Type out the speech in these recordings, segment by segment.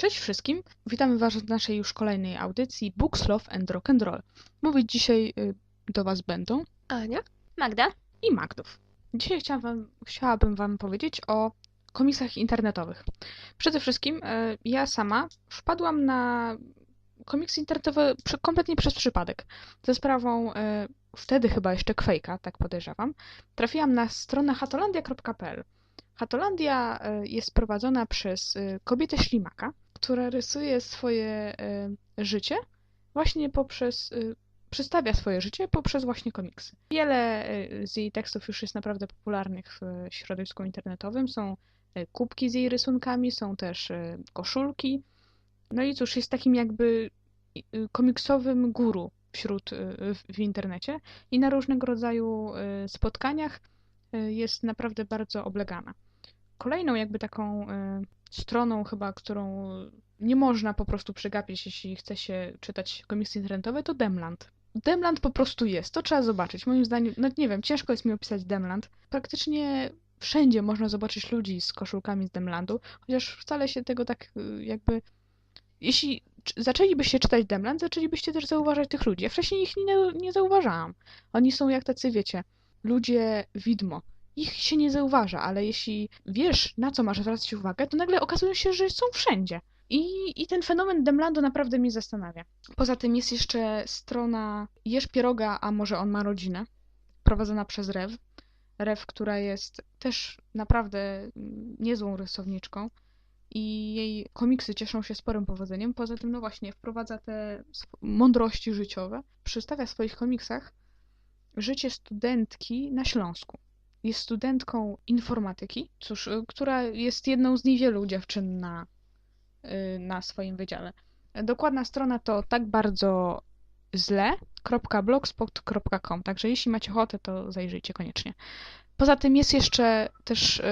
Cześć wszystkim, witamy Was w naszej już kolejnej audycji Books, Love and Rock and Roll. Mówić dzisiaj y, do Was będą Ania? Magda? i Magdów. Dzisiaj chciałam wam, chciałabym Wam powiedzieć o komiksach internetowych. Przede wszystkim y, ja sama wpadłam na komiksy internetowe przy, kompletnie przez przypadek. Ze sprawą y, wtedy chyba jeszcze Quake'a, tak podejrzewam. Trafiłam na stronę hatolandia.pl. Hatolandia jest prowadzona przez kobietę ślimaka, która rysuje swoje y, życie właśnie poprzez, y, przedstawia swoje życie poprzez właśnie komiksy. Wiele y, z jej tekstów już jest naprawdę popularnych w środowisku internetowym. Są kubki z jej rysunkami, są też koszulki. No i cóż, jest takim jakby komiksowym guru wśród w, w internecie i na różnego rodzaju spotkaniach jest naprawdę bardzo oblegana. Kolejną jakby taką stroną chyba, którą nie można po prostu przegapić, jeśli chce się czytać komiksy internetowe, to Demland. Demland po prostu jest, to trzeba zobaczyć. Moim zdaniem, no nie wiem, ciężko jest mi opisać Demland. Praktycznie wszędzie można zobaczyć ludzi z koszulkami z Demlandu, chociaż wcale się tego tak y, jakby... Jeśli zaczęlibyście czytać Demland, zaczęlibyście też zauważać tych ludzi. Ja wcześniej ich nie, nie zauważałam. Oni są jak tacy, wiecie, ludzie widmo. Ich się nie zauważa, ale jeśli wiesz, na co masz zwracać uwagę, to nagle okazuje się, że są wszędzie. I, I ten fenomen Demlandu naprawdę mnie zastanawia. Poza tym jest jeszcze strona Jesz Pieroga, a może on ma rodzinę, prowadzona przez Rew. Rew, która jest też naprawdę niezłą rysowniczką i jej komiksy cieszą się sporym powodzeniem. Poza tym, no właśnie, wprowadza te mądrości życiowe. Przedstawia w swoich komiksach życie studentki na Śląsku. Jest studentką informatyki, cóż, y, która jest jedną z niewielu dziewczyn na, y, na swoim wydziale. Dokładna strona to tak bardzo źle.blogspot.com, także jeśli macie ochotę, to zajrzyjcie koniecznie. Poza tym jest jeszcze też y,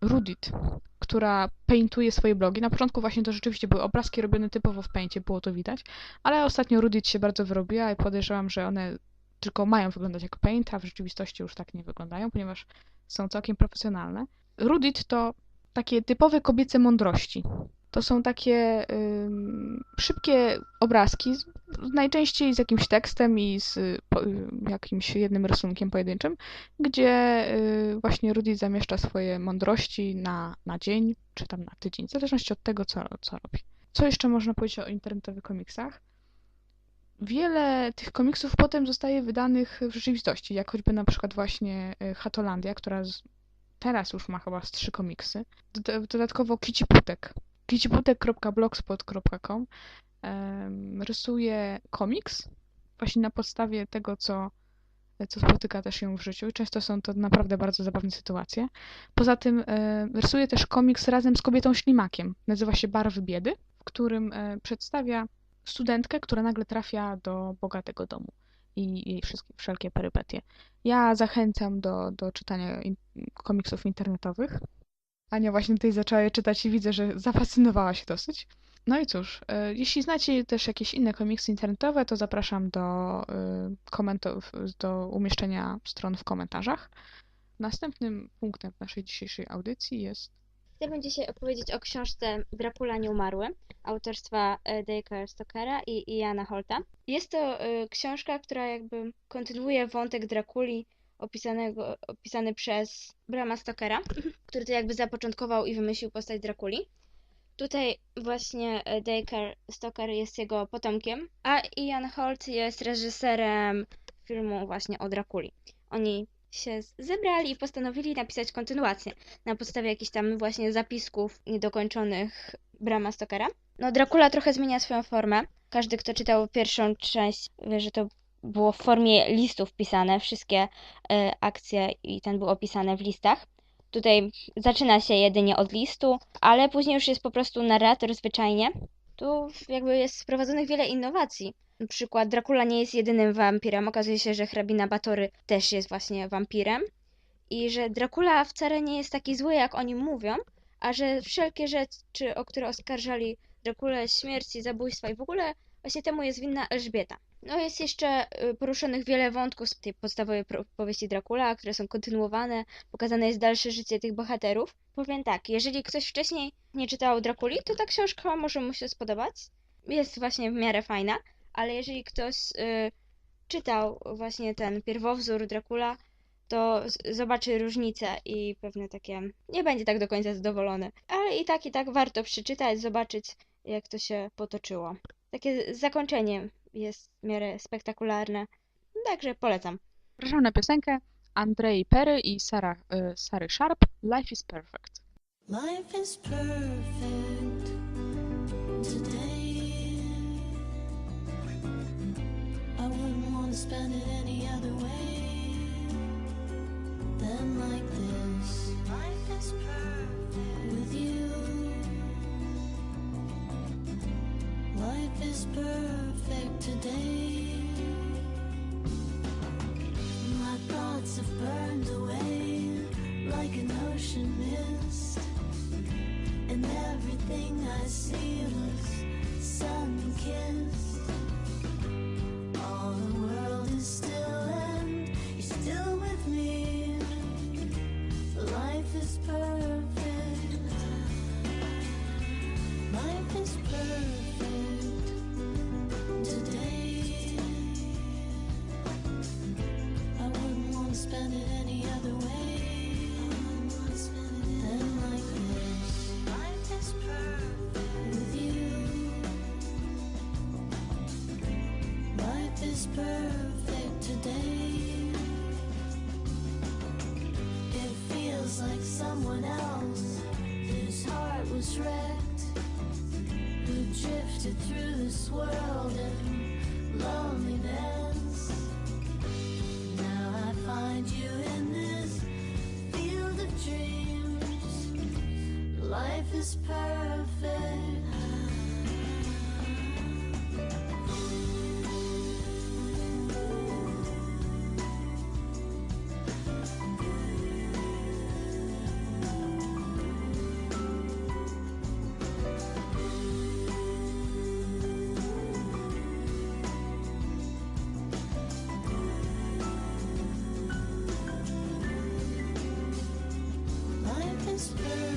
Rudit, która paintuje swoje blogi. Na początku właśnie to rzeczywiście były obrazki robione typowo w paincie, było to widać, ale ostatnio Rudit się bardzo wyrobiła i podejrzewam, że one tylko mają wyglądać jak paint, a w rzeczywistości już tak nie wyglądają, ponieważ są całkiem profesjonalne. Rudit to takie typowe kobiece mądrości. To są takie ym, szybkie obrazki, z, najczęściej z jakimś tekstem i z y, po, y, jakimś jednym rysunkiem pojedynczym, gdzie y, właśnie Rudy zamieszcza swoje mądrości na, na dzień, czy tam na tydzień, w zależności od tego, co, co robi. Co jeszcze można powiedzieć o internetowych komiksach? Wiele tych komiksów potem zostaje wydanych w rzeczywistości, jak choćby na przykład właśnie y, Hatolandia, która z, teraz już ma chyba z trzy komiksy. Doda- Dodatkowo Kici Putek. kiciputek.blogspot.com em, rysuje komiks właśnie na podstawie tego, co, co spotyka też ją w życiu i często są to naprawdę bardzo zabawne sytuacje. Poza tym e, rysuje też komiks razem z kobietą ślimakiem. Nazywa się Barwy Biedy, w którym e, przedstawia studentkę, która nagle trafia do bogatego domu i jej wszystkie, wszelkie perypetie. Ja zachęcam do, do czytania in, komiksów internetowych. Ania właśnie tutaj zaczęła je czytać i widzę, że zafascynowała się dosyć. No i cóż, e, jeśli znacie też jakieś inne komiksy internetowe, to zapraszam do, komentów, do umieszczenia stron w komentarzach. Następnym punktem naszej dzisiejszej audycji jest Chciałabym dzisiaj opowiedzieć o książce Dracula nie umarły autorstwa e, Dacre Stokera i Iana Holta. Jest to e, książka, która jakby kontynuuje wątek Drakuli opisanego, opisany przez Brama Stokera, który to jakby zapoczątkował i wymyślił postać Drakuli. Tutaj właśnie e, Dacre Stoker jest jego potomkiem, a Ian Holt jest reżyserem filmu właśnie o Drakuli. Oni się zebrali i postanowili napisać kontynuację na podstawie jakichś tam właśnie zapisków niedokończonych Brama Stokera. No, Dracula trochę zmienia swoją formę. Każdy, kto czytał pierwszą część, wie, że to było w formie listów pisane, wszystkie e, akcje i ten był opisane w listach. Tutaj zaczyna się jedynie od listu, ale później już jest po prostu narrator zwyczajnie. Tu jakby jest wprowadzonych wiele innowacji. Na przykład Dracula nie jest jedynym wampirem. Okazuje się, że hrabina Batory też jest właśnie wampirem. I że Dracula wcale nie jest taki zły, jak oni mówią, a że wszelkie rzeczy, o które oskarżali Draculę śmierci, zabójstwa i w ogóle Właśnie temu jest winna Elżbieta. No jest jeszcze y, poruszonych wiele wątków z tej podstawowej powieści Dracula, które są kontynuowane, pokazane jest dalsze życie tych bohaterów. Powiem tak, jeżeli ktoś wcześniej nie czytał Drakuli, to ta książka może mu się spodobać. Jest właśnie w miarę fajna, ale jeżeli ktoś y, czytał właśnie ten pierwowzór Dracula, to zobaczy różnicę i pewne takie nie będzie tak do końca zadowolony. Ale i tak, i tak warto przeczytać, zobaczyć jak to się potoczyło. Takie zakończenie jest w miarę spektakularne, także polecam. Zapraszam na piosenkę Andrei Perry i Sara, y, Sary Sharp Life is Perfect. Life is perfect today. Wouldn't spend it any other way than like this. Life is perfect with you. Life is perfect today. My thoughts have burned away like an ocean mist. And everything I see was sun kissed. Today. It feels like someone else heart was wrecked, drifted through this world in loneliness. Now I find you in this field of dreams. Life is perfect. Life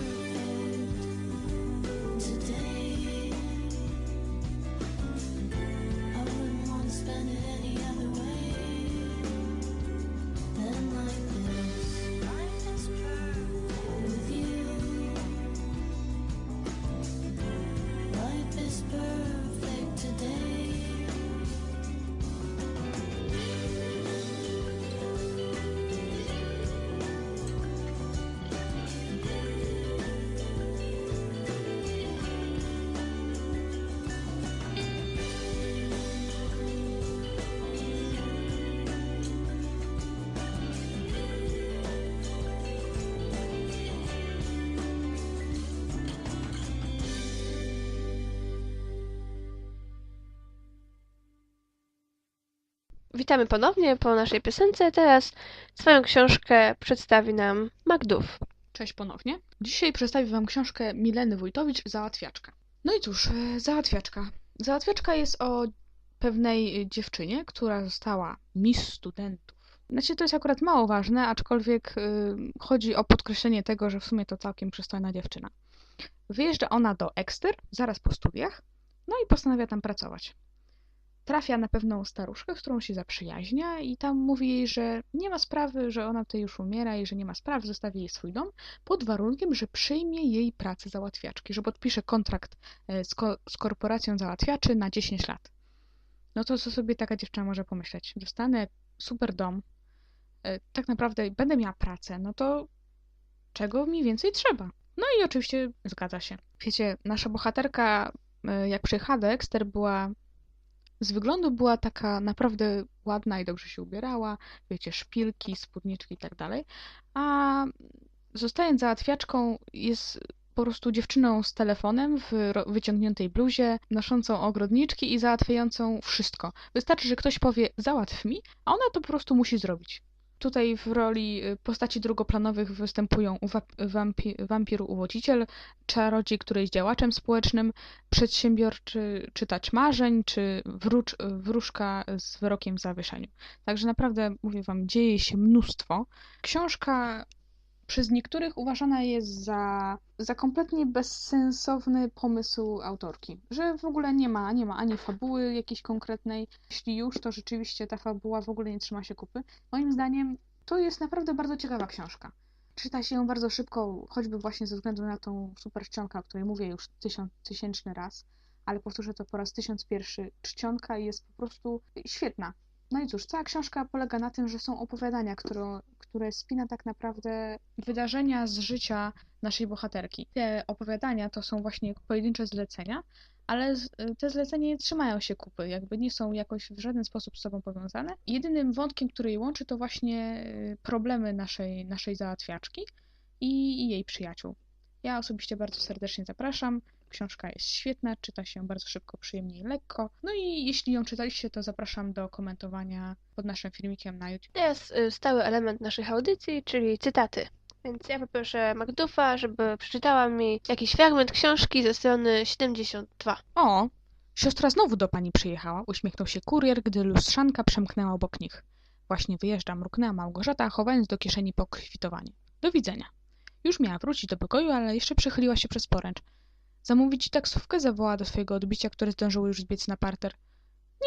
Witamy ponownie po naszej piosence. Teraz swoją książkę przedstawi nam Magdów. Cześć ponownie. Dzisiaj przedstawię Wam książkę Mileny Wójtowicz Załatwiaczka. No i cóż, e, Załatwiaczka. Załatwiaczka jest o pewnej e, dziewczynie, która została Miss Studentów. Znaczy, to jest akurat mało ważne, aczkolwiek y, chodzi o podkreślenie tego, że w sumie to całkiem przystojna dziewczyna. Wyjeżdża ona do Exeter zaraz po studiach, no i postanawia tam pracować. Trafia na pewną staruszkę, z którą się zaprzyjaźnia i tam mówi jej, że nie ma sprawy, że ona tutaj już umiera i że nie ma sprawy, zostawi jej swój dom, pod warunkiem, że przyjmie jej pracę załatwiaczki, że podpisze kontrakt e, z, ko- z korporacją załatwiaczy na 10 lat. No to co sobie taka dziewczyna może pomyśleć? Dostanę super dom, e, tak naprawdę będę miała pracę, no to czego mi więcej trzeba? No i oczywiście zgadza się. Wiecie, nasza bohaterka, e, jak przyjechała do Exeter, była z wyglądu była taka naprawdę ładna i dobrze się ubierała, wiecie, szpilki, spódniczki i tak dalej, a zostając załatwiaczką jest po prostu dziewczyną z telefonem w wyciągniętej bluzie, noszącą ogrodniczki i załatwiającą wszystko. Wystarczy, że ktoś powie załatw mi, a ona to po prostu musi zrobić. Tutaj w roli y, postaci drugoplanowych występują wampi- wampir uwodziciel, czarodziej, który jest działaczem społecznym, przedsiębiorczy czytacz marzeń, czy wróżka z wyrokiem w zawieszeniu. Także naprawdę, mówię wam, dzieje się mnóstwo. Książka przez niektórych uważana jest za, za kompletnie bezsensowny pomysł autorki, że w ogóle nie ma, nie ma ani fabuły jakiejś konkretnej. Jeśli już, to rzeczywiście ta fabuła w ogóle nie trzyma się kupy. Moim zdaniem to jest naprawdę bardzo ciekawa książka. Czyta się ją bardzo szybko, choćby właśnie ze względu na tą super czcionkę, o której mówię już tysiąc, tysięczny raz, ale powtórzę to po raz tysiąc pierwszy. Czcionka jest po prostu świetna. No i cóż, cała książka polega na tym, że są opowiadania, które, które spina tak naprawdę wydarzenia z życia naszej bohaterki. Te opowiadania to są właśnie pojedyncze zlecenia, ale te zlecenia nie trzymają się kupy, jakby nie są jakoś w żaden sposób z sobą powiązane. Jedynym wątkiem, który je łączy, to właśnie y, problemy naszej, naszej załatwiaczki i, i jej przyjaciół. Ja osobiście bardzo serdecznie zapraszam. Książka jest świetna, czyta się bardzo szybko, przyjemnie i lekko. No i jeśli ją czytaliście, to zapraszam do komentowania pod naszym filmikiem na YouTube. Teraz y, stały element naszych audycji, czyli cytaty. Więc ja poproszę Magdufa, żeby przeczytała mi jakiś fragment książki ze strony 72. O, siostra znowu do pani przyjechała, uśmiechnął się kurier, gdy lustrzanka przemknęła obok nich. Właśnie wyjeżdża, mruknęła Małgorzata, chowając do kieszeni pokwitowanie. Do widzenia. Już miała wrócić do pokoju, ale jeszcze przechyliła się przez poręcz. Zamówić taksówkę zawołała do swojego odbicia, które zdążyło już zbiec na parter.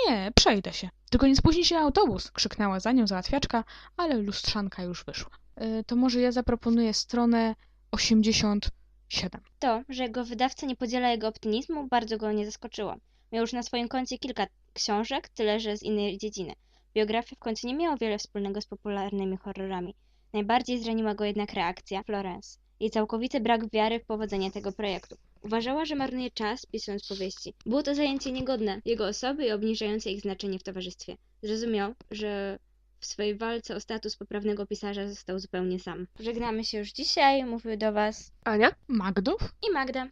Nie, przejdę się. Tylko nie spóźni się autobus, krzyknęła za nią załatwiaczka, ale lustrzanka już wyszła. Y, to może ja zaproponuję stronę 87. To, że jego wydawca nie podziela jego optymizmu, bardzo go nie zaskoczyło. Miał już na swoim koncie kilka książek, tyle że z innej dziedziny. Biografia w końcu nie miała wiele wspólnego z popularnymi horrorami. Najbardziej zraniła go jednak reakcja Florence i całkowity brak wiary w powodzenie tego projektu. Uważała, że marnuje czas pisując powieści. Było to zajęcie niegodne jego osoby i obniżające ich znaczenie w towarzystwie. Zrozumiał, że w swojej walce o status poprawnego pisarza został zupełnie sam. Żegnamy się już dzisiaj, mówił do Was Ania? Magdów? i Magda.